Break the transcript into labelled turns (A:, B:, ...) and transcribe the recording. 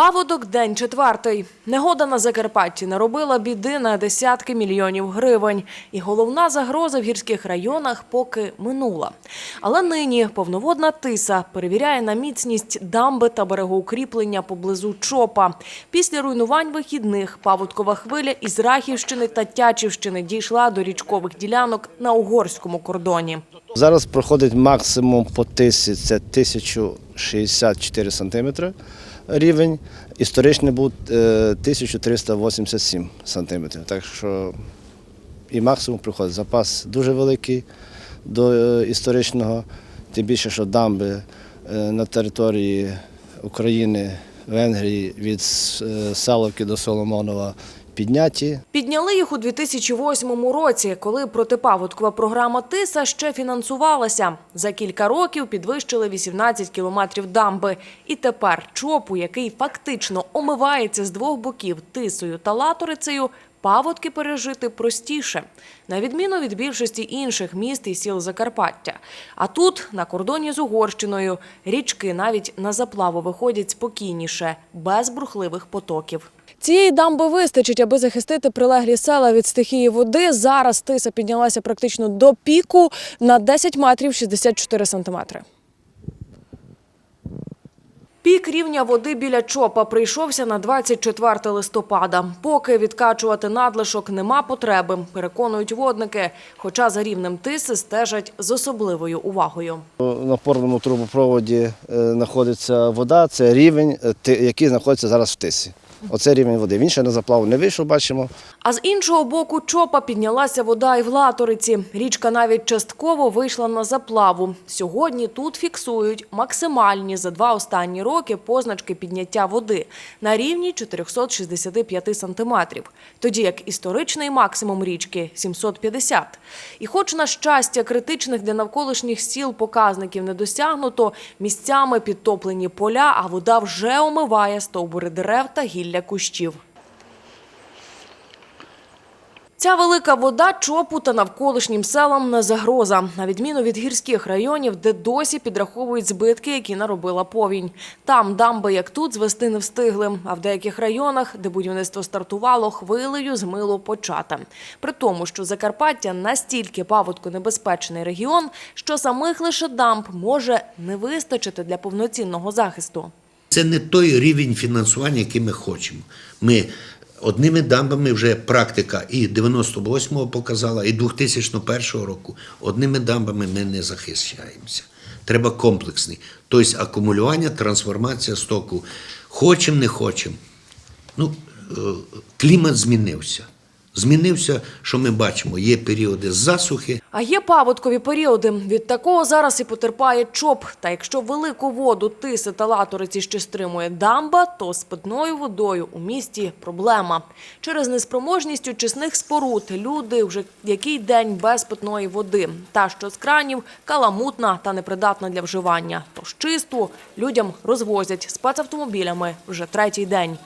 A: Паводок день четвертий. Негода на Закарпатті наробила біди на десятки мільйонів гривень. І головна загроза в гірських районах поки минула. Але нині повноводна тиса перевіряє на міцність дамби та берегоукріплення поблизу Чопа. Після руйнувань вихідних паводкова хвиля із Рахівщини та Тячівщини дійшла до річкових ділянок на угорському кордоні.
B: Зараз проходить максимум по тисі, це 1064 сантиметри рівень. Історичний був е, 1387 сантиметрів. Так що і максимум приходить. Запас дуже великий до е, історичного, тим більше, що дамби е, на території України, Венгрії від е, Саловки до Соломонова підняті.
A: Підняли їх у 2008 році, коли протипаводкова програма «Тиса» ще фінансувалася. За кілька років підвищили 18 кілометрів дамби. І тепер чопу, який фактично омивається з двох боків тисою та латорицею, паводки пережити простіше, на відміну від більшості інших міст і сіл Закарпаття. А тут, на кордоні з Угорщиною, річки навіть на заплаву виходять спокійніше, без бурхливих потоків. Цієї дамби вистачить, аби захистити прилеглі села від стихії води. Зараз тиса піднялася практично до піку на 10 метрів 64 сантиметри. Пік рівня води біля чопа прийшовся на 24 листопада. Поки відкачувати надлишок нема потреби, переконують водники. Хоча за рівнем тиси стежать з особливою увагою.
B: На опорному трубопроводі е, знаходиться вода, це рівень, е, який знаходиться зараз в тисі. Оце рівень води. Він ще на заплаву не вийшов, бачимо.
A: А з іншого боку чопа піднялася вода і в Латориці. Річка навіть частково вийшла на заплаву. Сьогодні тут фіксують максимальні за два останні роки позначки підняття води на рівні 465 сантиметрів, тоді як історичний максимум річки – 750. І хоч, на щастя, критичних для навколишніх сіл показників не досягнуто, місцями підтоплені поля, а вода вже омиває стовбури дерев та гілля кущів. Ця велика вода чопу та навколишнім селам не загроза, на відміну від гірських районів, де досі підраховують збитки, які наробила повінь. Там дамби, як тут, звести не встигли, а в деяких районах, де будівництво стартувало, хвилею змило почата. При тому, що Закарпаття настільки паводконебезпечний регіон, що самих лише дамб може не вистачити для повноцінного захисту.
C: Це не той рівень фінансування, який ми хочемо. Ми одними дамбами вже практика і 98-го показала, і 2001 року. Одними дамбами ми не захищаємося. Треба комплексний. Тобто акумулювання, трансформація стоку. Хочемо, не хочемо. Ну, е, клімат змінився. Змінився, що ми бачимо, є періоди засухи,
A: А є паводкові періоди. Від такого зараз і потерпає ЧОП. Та якщо велику воду тиси та латориці ще стримує дамба, то з питною водою у місті проблема. Через неспроможність очисних споруд люди вже який день без питної води. Та, що з кранів, каламутна та непридатна для вживання. Тож чисту людям розвозять спецавтомобілями вже третій день.